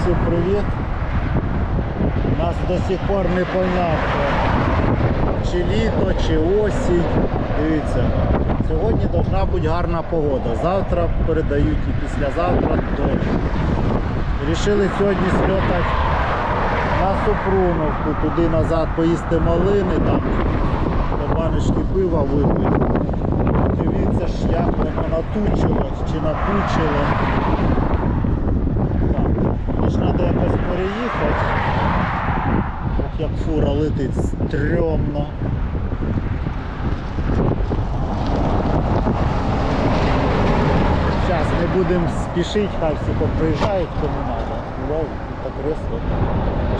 всім привіт. Нас до сих пор непонятно, чи літо, чи осінь. Дивіться, сьогодні повинна бути гарна погода. Завтра передають і післязавтра дощ. Рішили сьогодні сльотати на Супруновку, туди назад поїсти малини, там по баночки пива випити. Дивіться ж, як воно натучилось чи напучило. Так, мені ж треба якось переїхати. Ох, як фура летить стрьомно. Зараз не будемо спішити, хай всі поприїжджають, кому треба. Вау, так кресло.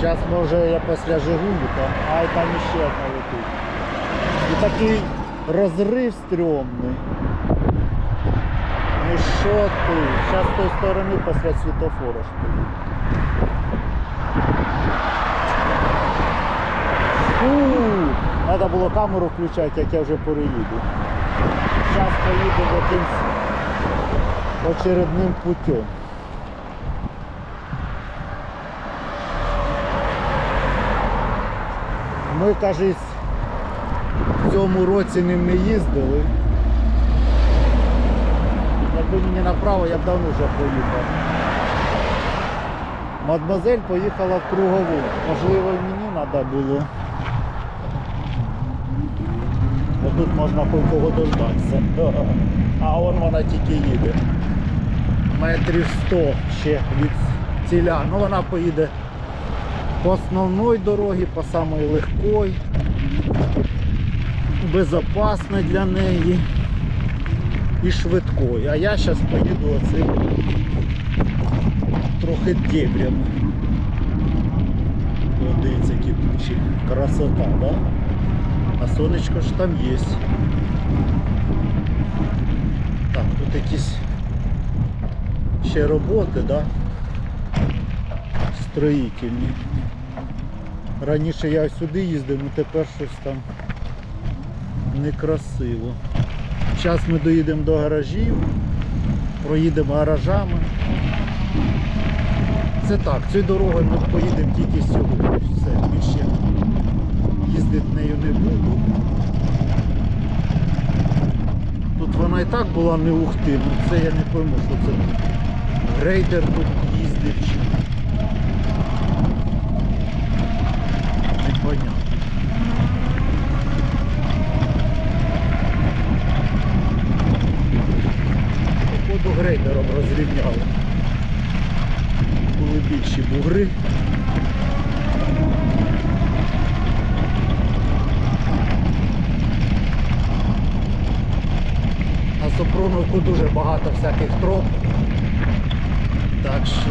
Зараз може я після Жигуліка, а й там іще одна летить. І такий розрив стрьомний. Ну що ти? Зараз з тої сторони після світофора ж! Треба було камеру включати, як я вже переїду. Зараз поїду якимсь очередним путем. Ми, кажись, в цьому році ним не їздили. Якби мені направо, я б давно вже поїхав. Мадмазель поїхала в кругову. Можливо, мені треба було. Тут можна кого дождатися. А он вона тільки їде. Метрів 100 ще від ціля. Ну вона поїде по основній дорогі, по самій легкій, безпечній для неї і швидкою. А я зараз поїду оцим трохи дебрями. Дивіться, які тучі. Красота, да? А сонечко ж там є. Так, тут якісь ще роботи, да? Строїтельні. Раніше я сюди їздив, ну тепер щось там некрасиво. Зараз ми доїдемо до гаражів, проїдемо гаражами. Це так, цією дорогою ми поїдемо тільки сьогодні. Все, більше їздити нею не буду. Тут вона і так була не ухти, ну це я не пойму, що це рейдер тут їздить. чи Непонятно. Походу грейдером розрівняли. Були більші бугри. На Супруновку дуже багато всяких троп. Так що.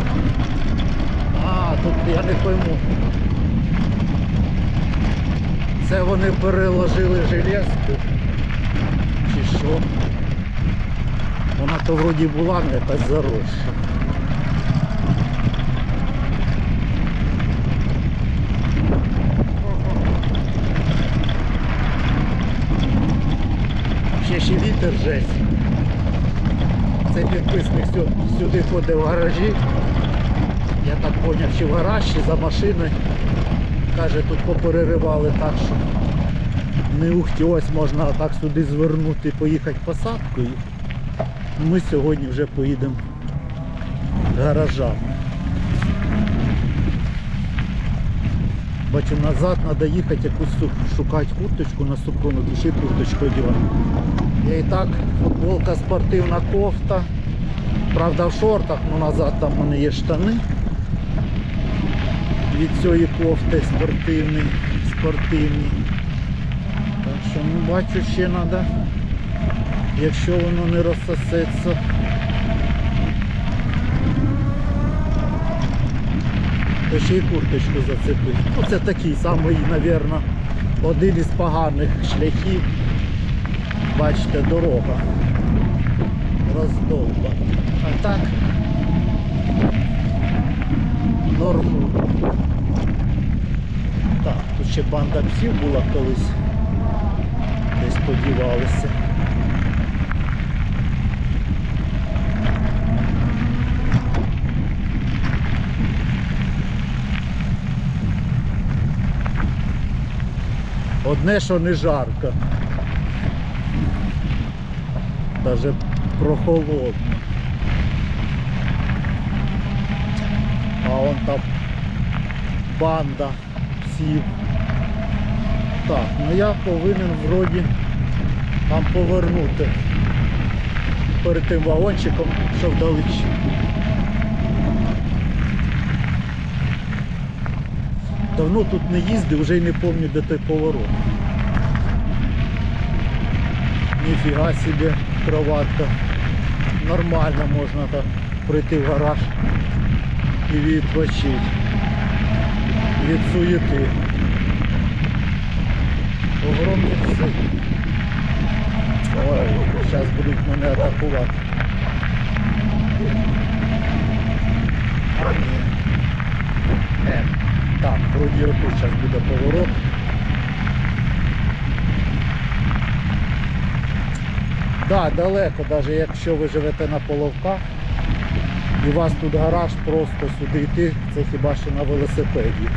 А, тут я не пойму. Це вони переложили железку. Чи що? Вона то вроді була не якась заросша. Ще ще вітер жесть. Цей підписник сюди ходить в гаражі. Я так зрозумів, чи в гараж, чи за машиною. Каже, тут попереривали так, що не ухті, ось можна так сюди звернути, поїхати посадкою. Ми сьогодні вже поїдемо гаражами. Бачу, назад треба їхати якусь шукати курточку на супруну, ще курточку одягати. Я і так, футболка спортивна кофта. Правда в шортах, але назад там у мене є штани. Від цієї кофти спортивні, спортивні. Так що ну, бачу ще треба, якщо воно не розсосеться. Ще й курточку зацепив. Ну це такий самий, мабуть, один із поганих шляхів. Бачите, дорога роздовба. А так норму. Так, тут ще банда псів була колись. Десь подівалися. Одне, що не жарко. Даже прохолодно. А он там банда псів. Так, ну я повинен вроді там повернути перед тим вагончиком, що вдалечі. Давно тут не їздив, вже й не пам'ятаю, де той поворот. Ніфіга собі кроватка. Нормально можна так прийти в гараж і відпочити від суєти. Огромні пси. Ой, зараз будуть мене атакувати. А, ні. Так, вроді отут зараз буде поворот. Так, да, далеко, навіть якщо ви живете на Половках і у вас тут гараж, просто сюди йти, це хіба що на велосипеді.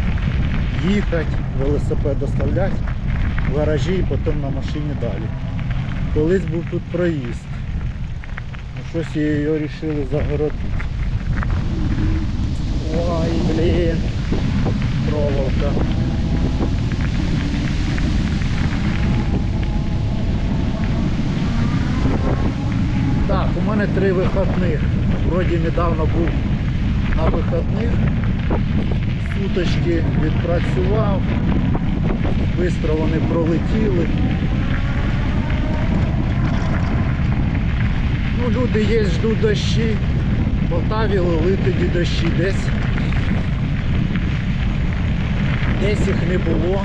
Їхати, велосипед доставляти в гаражі і потім на машині далі. Колись був тут проїзд. Ну, щось його вирішили загородити. Ой, блін, проволока. Так, у мене три вихідних. Вроді недавно був на вихідних. Суточки відпрацював. Бистро вони пролетіли. Ну, люди є, ждуть дощі. Полтаві лили тоді дощі десь. Десь їх не було.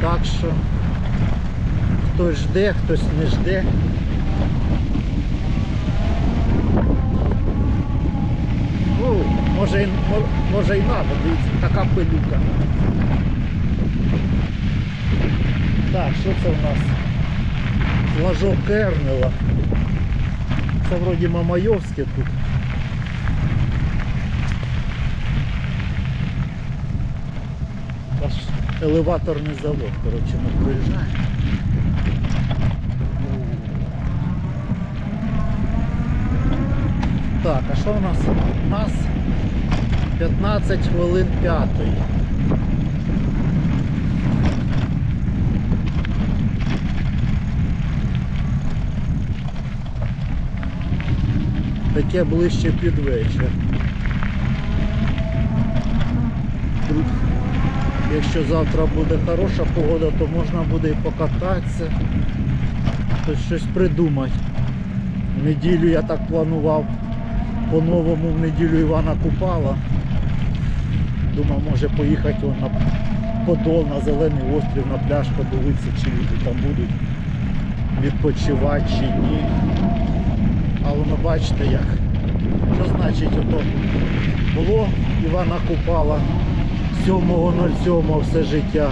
Так що хтось жде, хтось не жде. Ну, може, може і надо, дивіться, така пилюка. Так, що це в нас? Флажок Кернела. Це вроді Мамайовське тут. Аж елеваторний завод, коротше, ми проїжджаємо. Так, а що у нас? У нас 15 хвилин п'ятої. Таке ближче під вечір. Тут, Якщо завтра буде хороша погода, то можна буде і покататися, Тобто щось придумати. Неділю я так планував по-новому в неділю Івана Купала. Думав, може поїхати на Подол, на Зелений острів, на пляж подивитися, чи люди там будуть відпочивати чи ні. А воно бачите як. Що значить ото було Івана Купала 7.07 все життя.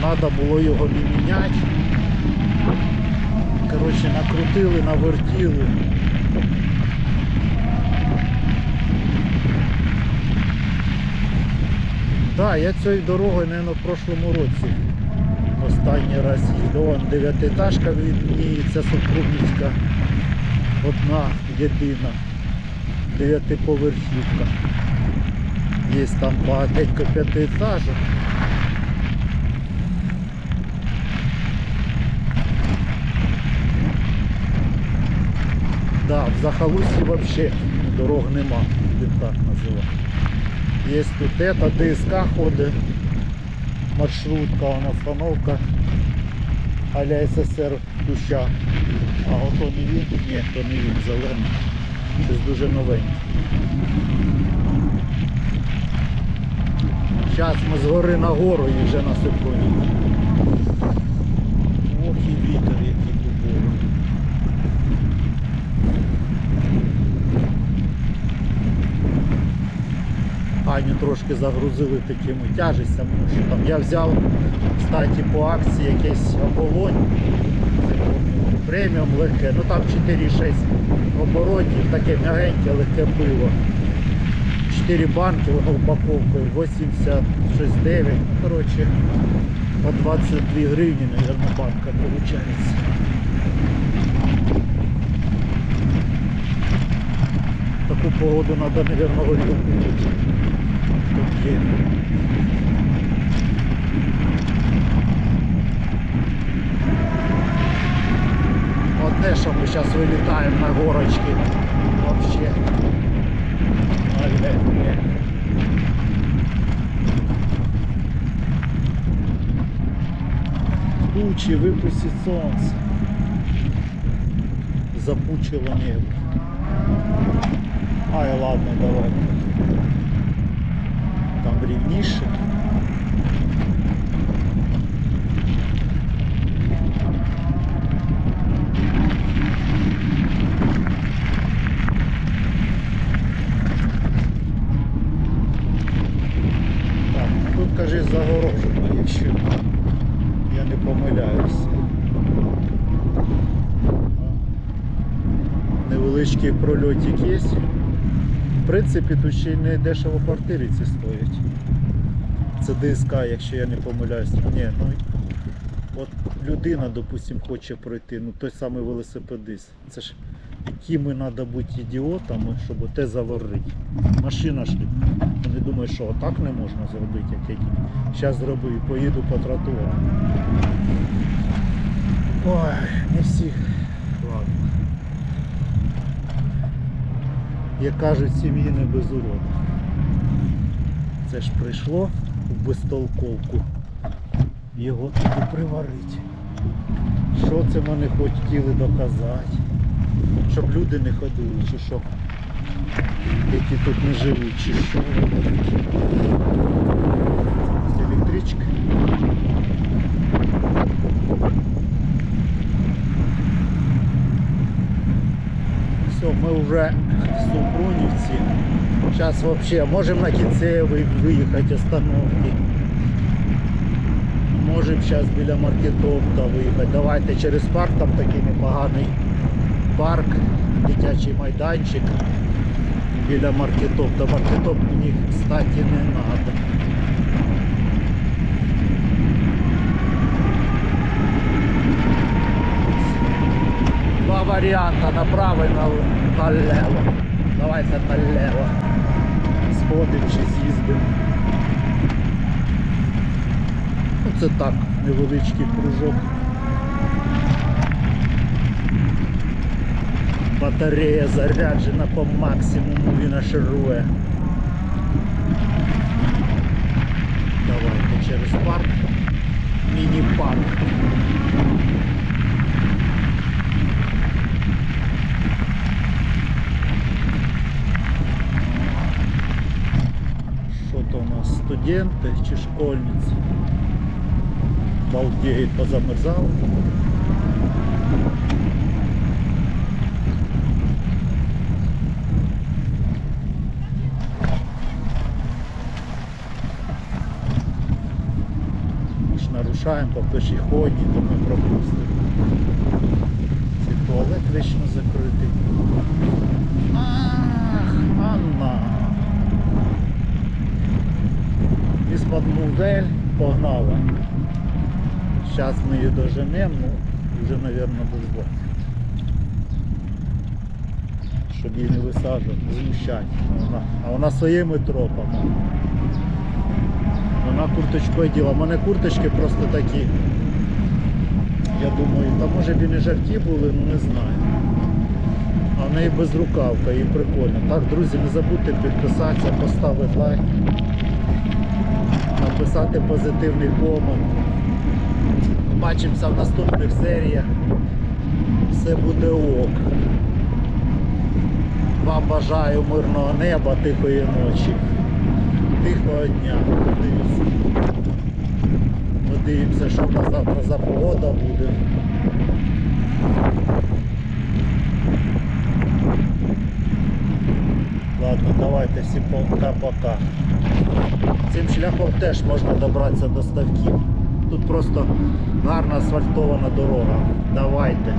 Треба було його не міняти. Коротше, накрутили, навертіли. Так, я цією дорогою, мабуть, в прошлому році останній раз їздив. Вон дев'ятиэтажка відніється Супрунівська. Одна, єдина. Дев'ятиповерхівка. Є там багатенько п'ятиэтажок. Да, в Захолустье вообще дорог нема, будем так називати. Є тут это, ДСК ходить, маршрутка, вона остановка а-ля СССР Дуща. А ото не він? Ні, то не він, зелений. Щось дуже новенький. Зараз ми з гори на гору і вже на Супруні. Ох і вітер, який дубовий. Аню трошки загрузили такими тяжестями, що там я взяв, кстати, по акції якесь оболонь. Преміум легке, ну там 4-6 оборотів, таке м'ягеньке, легке пиво. 4 банки, воно упаковкою 86,9. Ну, Коротше, по 22 гривні, наверное, банка получается. Таку погоду надо, наверное, горілку пити. Тут є. Одне, що ми зараз вилітаємо на горочки. Вообще. Тучи, випустить солнце. Запучило небо. Ай, ладно, давай. Там рівніше. Так, тут кажи загорожено, якщо я не помиляюсь. Невеличкий прольотик є. В принципі, тут ще й не дешево квартири ці стоять. Це ДСК, якщо я не помиляюсь. Ні, ну от людина, допустим, хоче пройти, ну той самий велосипедист. Це ж якими треба бути ідіотами, щоб те заварити. Машина ж вони думають, що отак не можна зробити, як я зараз зробив і поїду по тротуару. Ой, не всіх. Ладно. Як кажуть, сім'ї не без уроду. Це ж прийшло в безтолковку. Його туди приварити. Що це вони хотіли доказати? Щоб люди не ходили, чи що? Які тут не живуть, чи що. Це електричка. Все, мы уже в Супрунівці. Сейчас вообще можем на Кінцевий виїхати остановки. Можемо зараз біля маркетопта виїхати. Давайте через парк, там такий непоганий парк, дитячий майданчик біля маркетопта. Маркетоп мені, кстати, не треба. Два направо і на- налево. Давайте налево. Сходимо чи. Ну, Це так, невеличкий кружок. Батарея заряджена по максимуму і наширує. Давайте через парк. Міні-парк. Що то у нас студенти чи школьниці? Балдеють, позамерзали. Ми ж нарушаємо по пішохідній, то ми пропустимо. Цей туалет вічно закритий. Ах, Анна. Із-под музель погнала. Зараз ми її доженемо, ну вже, мабуть, без вас. Щоб її не висаджувати, змущати. Вона, а вона своїми тропами. Вона курточкою діла. У мене курточки просто такі. Я думаю, та може б і не жарті були, ну не знаю. А в неї безрукавка і прикольно. Так, друзі, не забудьте підписатися, поставити лайк, написати позитивний комент. Бачимося в наступних серіях. Все буде ок. Вам бажаю мирного неба, тихої ночі, тихого дня. Подивимося, що в нас завтра за погода буде. Ладно, давайте всім пока-пока. Цим шляхом теж можна добратися до ставків. Тут просто гарна асфальтована дорога. Давайте.